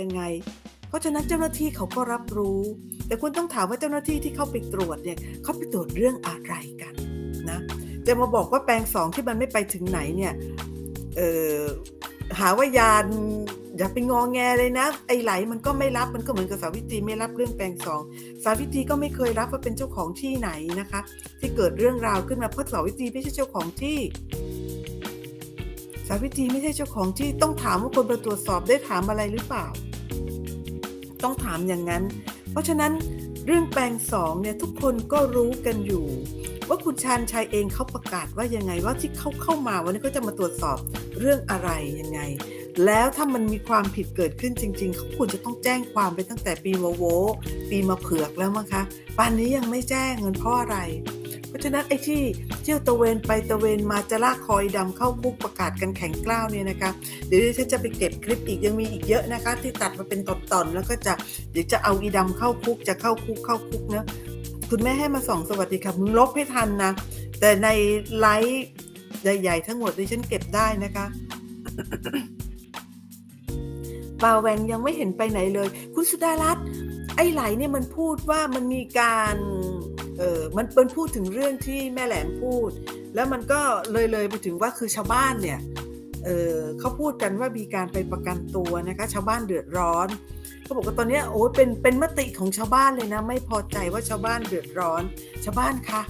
ยังไง เพราะฉะนั้นเจ้าหน้าที่เขาก็รับรู้ แต่คุณต้องถามว่าเจ้าหน้าที่ที่เข้าไปตรวจเนี่ยเขาไปตรวจเรื่องอะไรกันนะจะมาบอกว่าแปลงสองที่มันไม่ไปถึงไหนเนี่ยหาว่ายานอย่าไปงอแงเลยนะ ไอ้ไหลมันก็ไม่รับมันก็เหมือนกับสาวิตรีไม่รับเรื่องแปลงสองสาวิตรีก็ไม่เคยรับว่าเป็นเจ้าของที่ไหนนะคะ ที่เกิดเรื่องราวขึ้นมาเพราะสาวิตรีไม่ใช่เจ้าของที่ สาวิตรีไม่ใช่เจ้าของที่ต้องถามว่าคนมาตรวจสอบได้ถามอะไรหรือเปล่า ต้องถามอย่างนั้น เพราะฉะนั้นเรื่องแปลงสองเนี่ยทุกคนก็รู้กันอยู่ ว่าคุณชาญชัยเองเขาประกาศว่ายังไงว่าที่เขาเข้ามาวันนี้เขาจะมาตรวจสอบเรื่องอะไรยังไง แล้วถ้ามันมีความผิดเกิดขึ้นจริง ๆ เขาควรจะต้องแจ้งความไปตั้งแต่ปีวโวปีมาเผือกแล้วมั้งคะป่านนี้ยังไม่แจ้งเงินเพราะอะไร เพราะฉะนั้นไอ้ที่เที่ยวตะเวนไปตะเวนมาจะลากคอยดำเข้าคุกประกาศกันแข็งกล้าวเนี่ยนะคะเดี๋ยวฉันจะไปเก็บคลิปอีกยังมีอีกเยอะนะคะ ที่ตัดมาเป็นตอนๆแล้วก็จะเดี๋ยวจะเอาอีดำเข้าคุกจะเข้าคุกเข้าคุกนะคุณแม่ให้มาส่องสวัสดีค่ะมึงลบให้ทันนะ แต่ในไลฟ์ใหญ่ๆทั้งหมดดิฉันเก็บได้นะคะปาแวงยังไม่เห็นไปไหนเลย คุณสุดารัตน์ไอ้ไหลเนี่ยมันพูดว่ามันมีการ เออมันเป็นพูดถึงเรื่องที่แม่แหลมพูด แล้วมันก็เลยเลยไปถึงว่าคือชาวบ้านเนี่ยเออเขาพูดกันว่ามีการไปประกันตัวนะคะชาวบ้านเดือดร้อนเขาบอกว่าตอนนี้โอ้ยเป็นเป็นมติของชาวบ้านเลยนะ ไม่พอใจว่าชาวบ้านเดือดร้อน ชาวบ้านคะ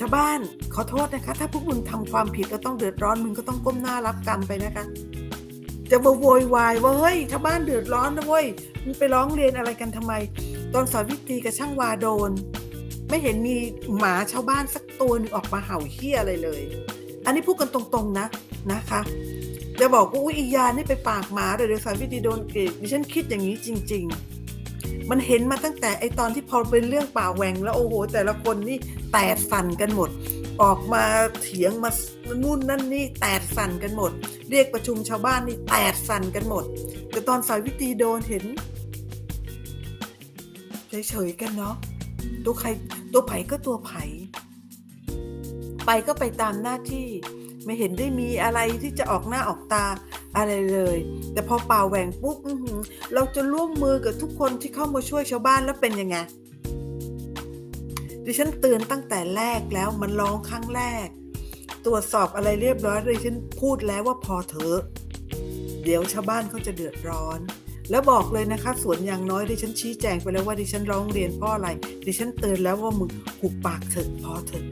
ชาวบ้านขอโทษนะคะ ถ้าพวกมึงทำความผิดแล้วต้องเดือดร้อนมึงก็ต้องก้มหน้ารับกรรมไปนะคะ จะโวยวายว่าเฮ้ยชาวบ้านเดือดร้อนนะเว้ยมึงไปร้องเรียนอะไรกันทำไม ตอนสาวิตรีกับช่างวาโดน ไม่เห็นมีหมาชาวบ้านสักตัวหนึงออกมาเห่าเหี้ยอะไรเลย อันนี้พูดกันตรงๆนะนะคะจะบอกว่าอุ้ยอียานี่ไปปากหมาเดี๋ยวสาวิตรีโดนเกลียดดิฉันคิดอย่างนี้จริง ๆ มันเห็นมาตั้งแต่ไอตอนที่พอเป็นเรื่องป่าแหวงแล้วโอ้โห แต่ละคนนี่แตกสั่นกันหมด ออกมาเถียงมานู่นนั่นนี่แตกสั่นกันหมด เรียกประชุมชาวบ้านนี่แตกสั่นกันหมด แต่ตอนสายวิตีโดนเห็น เฉยๆกันเนาะตัวใครตัวไผ่ก็ตัวไผ่ไปก็ไปตามหน้าที่ไม่เห็นได้มีอะไรที่จะออกหน้าออกตาอะไรเลย แต่พอเป่าแหวงปุ๊บเราจะร่วมมือกับทุกคนที่เข้ามาช่วยชาวบ้านแล้วเป็นยังไงดิฉันเตือนตั้งแต่แรกแล้วมันร้องครั้งแรก ตรวจสอบอะไรเรียบร้อยดิฉันพูดแล้วว่าพอเถอะ เดี๋ยวชาวบ้านเขาจะเดือดร้อน แล้วบอกเลยนะคะสวนอย่างน้อยดิฉันชี้แจงไปแล้วว่าดิฉันร้องเรียนเพราะอะไร ดิฉันเตือนแล้วว่ามึงหุบปากเถอะพอเถอะ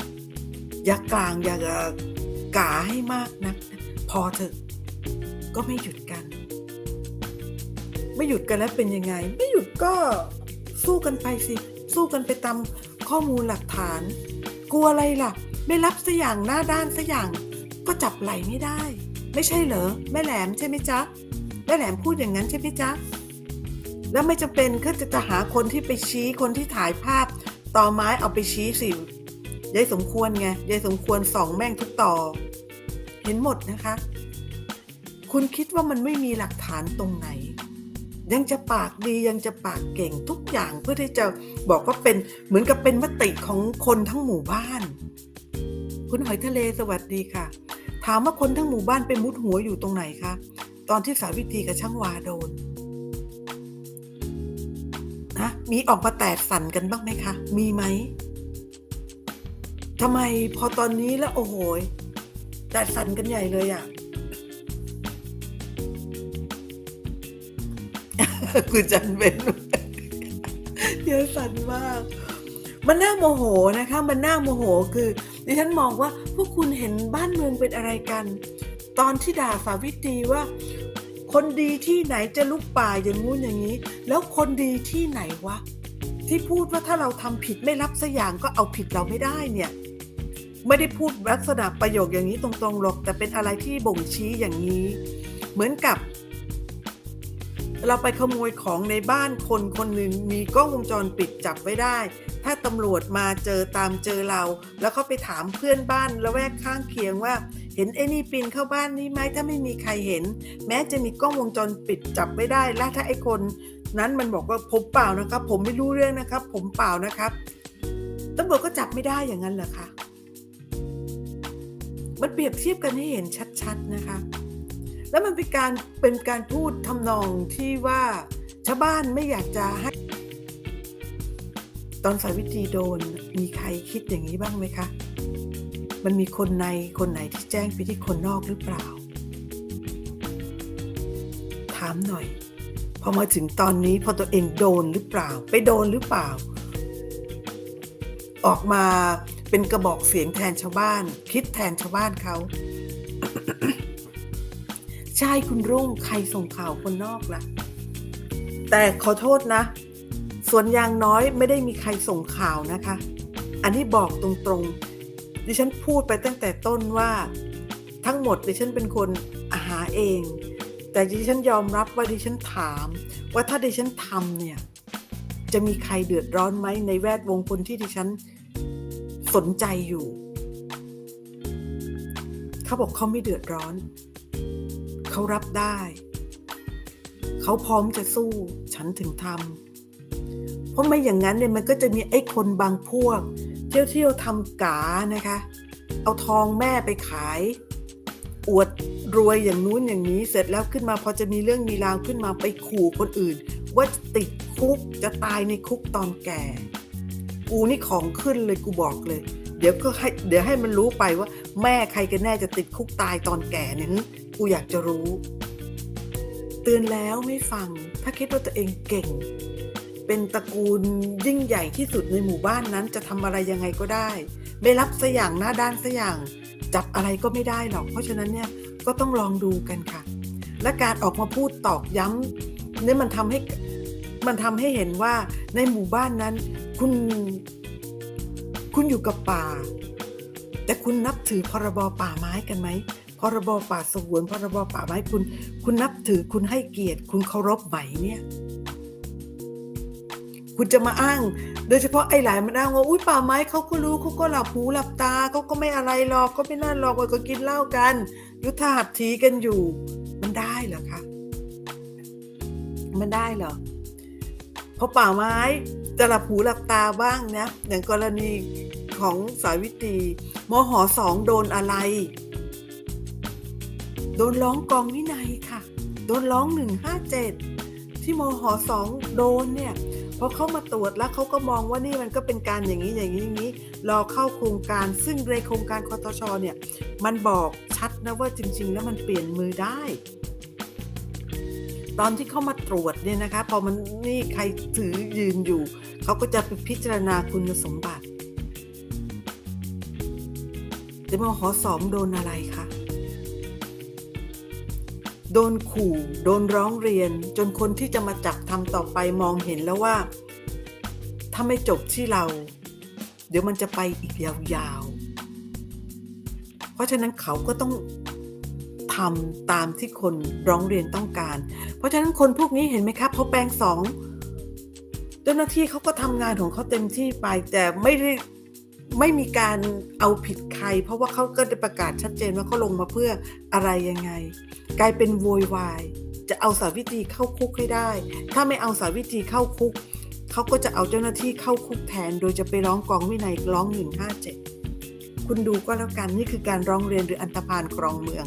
อย่ากลางอย่ากาให้มากนักนะพอเถอะ ก็ไม่หยุดกัน ไม่หยุดกันแล้วเป็นยังไง ไม่หยุดก็สู้กันไปสิ สู้กันไปตามข้อมูลหลักฐาน กลัวอะไรล่ะ ไม่รับสักอย่างหน้าด้านสักอย่าง ก็จับไหลไม่ได้ ไม่ใช่เหรอแม่แหลมใช่ไหมจ๊ะ แม่แหลมพูดอย่างนั้นใช่ไหมจ๊ะ แล้วไม่จำเป็นก็จะจะหาคนที่ไปชี้คนที่ถ่ายภาพต่อไม้เอาไปชี้สิยายสมควรไงยายสมควรส่องแม่งทุกต่อ เห็นหมดนะคะ คุณคิดว่ามันไม่มีหลักฐานตรงไหน ยังจะปากดียังจะปากเก่งทุกอย่างเพื่อที่จะบอกว่าเป็นเหมือนกับเป็นมติของคนทั้งหมู่บ้าน คุณหอยทะเลสวัสดีค่ะ ถามว่าคนทั้งหมู่บ้านไปมุดหัวอยู่ตรงไหนคะ ตอนที่สาวิตรีกับช่างวาโดนนะมีออกมาแตกสั่นกันบ้างไหมคะ มีไหมทำไมพอตอนนี้แล้วโอ้โหแตกสั่นกันใหญ่เลยอะ่ะคุณจันเบนเยอะสั่นมาก มันน่าโมโหนะคะ มันน่าโมโหคือ ดิฉันมองว่าพวกคุณเห็นบ้านเมืองเป็นอะไรกัน ตอนที่ด่าสาวิตรีว่า คนดีที่ไหนจะลุกป่าอย่างงู้นอย่างนี้ แล้วคนดีที่ไหนวะ ที่พูดว่าถ้าเราทำผิดไม่รับสักอย่างก็เอาผิดเราไม่ได้เนี่ย ไม่ได้พูดลักษณะประโยคอย่างนี้ตรงๆหรอกแต่เป็นอะไรที่บ่งชี้อย่างนี้ เหมือนกับ เราไปขโมยของในบ้านคนคนหนึ่งมีกล้องวงจรปิดจับไว้ได้ถ้าตำรวจมาเจอตามเจอเรา แล้วเขาไปถามเพื่อนบ้านละแวกข้างเคียงว่า เห็นไอ้นี่ปีนเข้าบ้านนี้ไหมถ้าไม่มีใครเห็น แม้จะมีกล้องวงจรปิดจับไว้ได้ และถ้าไอ้คน นั้นมันบอกว่าผมเปล่านะครับ ผมไม่รู้เรื่องนะครับ ผมเปล่านะครับตำรวจก็จับไม่ได้อย่างนั้นเหรอคะมันเปรียบเทียบกันให้เห็นชัดๆนะคะ แล้วมันเป็นการเป็นการพูดทำนองที่ว่าชาวบ้านไม่อยากจะให้ ตอนสาวิตรีโดนมีใครคิดอย่างนี้บ้างไหมคะ มันมีคนในคนไหนที่แจ้งไปที่คนนอกหรือเปล่า ถามหน่อย พอมาถึงตอนนี้พอตัวเองโดนหรือเปล่า ไปโดนหรือเปล่า ออกมาเป็นกระบอกเสียงแทนชาวบ้าน คิดแทนชาวบ้านเขาใช่คุณรุ่งใครส่งข่าวคนนอกล่ะ แต่ขอโทษนะ ส่วนยางน้อยไม่ได้มีใครส่งข่าวนะคะ อันนี้บอกตรงๆ ดิฉันพูดไปตั้งแต่ต้นว่าทั้งหมดดิฉันเป็นคนหาเอง แต่ดิฉันยอมรับว่าดิฉันถาม ว่าถ้าดิฉันทำเนี่ยจะมีใครเดือดร้อนไหมในแวดวงคนที่ดิฉันสนใจอยู่ เขาบอกเขาไม่เดือดร้อน เขารับได้ เขาพร้อมจะสู้ฉันถึงทำเพราะไม่อย่างนั้นเนี่ยมันก็จะมีไอ้คนบางพวก ที่ยวเที่ยวทำกานะคะ เอาทองแม่ไปขาย อวดรวยอย่างนู้นอย่างนี้เสร็จแล้วขึ้นมาพอจะมีเรื่องมีราวขึ้นมาไปขู่คนอื่น ว่าติดคุกจะตายในคุกตอนแก่ กูนี่ของขึ้นเลยกูบอกเลย เดี๋ยวก็ให้เดี๋ยวให้มันรู้ไปว่า แม่ใครกันแน่จะติดคุกตายตอนแก่เนี่ยกูอยากจะรู้ เตือนแล้วไม่ฟัง ถ้าคิดว่าตัวเองเก่ง เป็นตระกูลยิ่งใหญ่ที่สุดในหมู่บ้านนั้นจะทำอะไรยังไงก็ได้ ไม่รับสอย่างหน้าด้านสอย่าง จับอะไรก็ไม่ได้หรอก เพราะฉะนั้นเนี่ยก็ต้องลองดูกันค่ะ และการออกมาพูดตอกย้ำเนี่ยมันทำให้มันทำให้เห็นว่าในหมู่บ้านนั้น คุณคุณอยู่กับป่า แต่คุณนับถือพรบป่าไม้กันไหมพรบป่าสงวนพรบป่าไม้คุณ คุณนับถือคุณให้เกียรติ คุณเคารพไหมเนี่ย คุณจะมาอ้าง โดยเฉพาะไอ้หลายมันอ้างว่าอุ้ยป่าไม้เขาก็รู้เขาก็หลับหูหลับตาเขาก็ไม่อะไรหรอกก็ไม่น่าหรอกว่าก็กินเหล้ากัน ยุทธหัตถีกันอยู่ มันได้เหรอคะมันได้เหรอเพราะป่าไม้จะหลับหูหลับตาบ้างนะอย่างกรณีของสาวิตรีมหสองโดนอะไร โดนร้องกองวินัยค่ะ โดนร้องหนึ่งห้าเจ็ดที่มหสองโดนเนี่ย พอเขามาตรวจแล้วเขาก็มองว่านี่มันก็เป็นการอย่างนี้อย่างนี้อย่างนี้รอเข้าโครงการซึ่งในโครงการคอตชเนี่ยมันบอกชัดนะว่าจริง ๆ แล้วมันเปลี่ยนมือได้ ตอนที่เข้ามาตรวจเนี่ยนะคะพอมันนี่ใครถือยืนอยู่เขาก็จะไปพิจารณาคุณสมบัติแต่มหสองโดนอะไรคะ โดนขู่ โดนร้องเรียน จนคนที่จะมาจับทำต่อไปมองเห็นแล้วว่า ถ้าไม่จบที่เรา เดี๋ยวมันจะไปอีกยาวๆ เพราะฉะนั้นเขาก็ต้องทำตามที่คนร้องเรียนต้องการ เพราะฉะนั้นคนพวกนี้เห็นไหมครับพอแปลงสองเจ้าหน้าที่เขาก็ทำงานของเขาเต็มที่ไปแต่ไม่ได้ ไม่มีการเอาผิดใคร เพราะว่าเขาก็ได้ประกาศชัดเจนว่าเขาลงมาเพื่ออะไรยังไง กลายเป็นโวยวาย จะเอาสาวิตรีเข้าคุกให้ได้ ถ้าไม่เอาสาวิตรีเข้าคุกเขาก็จะเอาเจ้าหน้าที่เข้าคุกแทน โดยจะไปร้องกองวินัยร้อง 157 คุณดูก็แล้วกันนี่คือการร้องเรียนหรืออันตพานกรองเมือง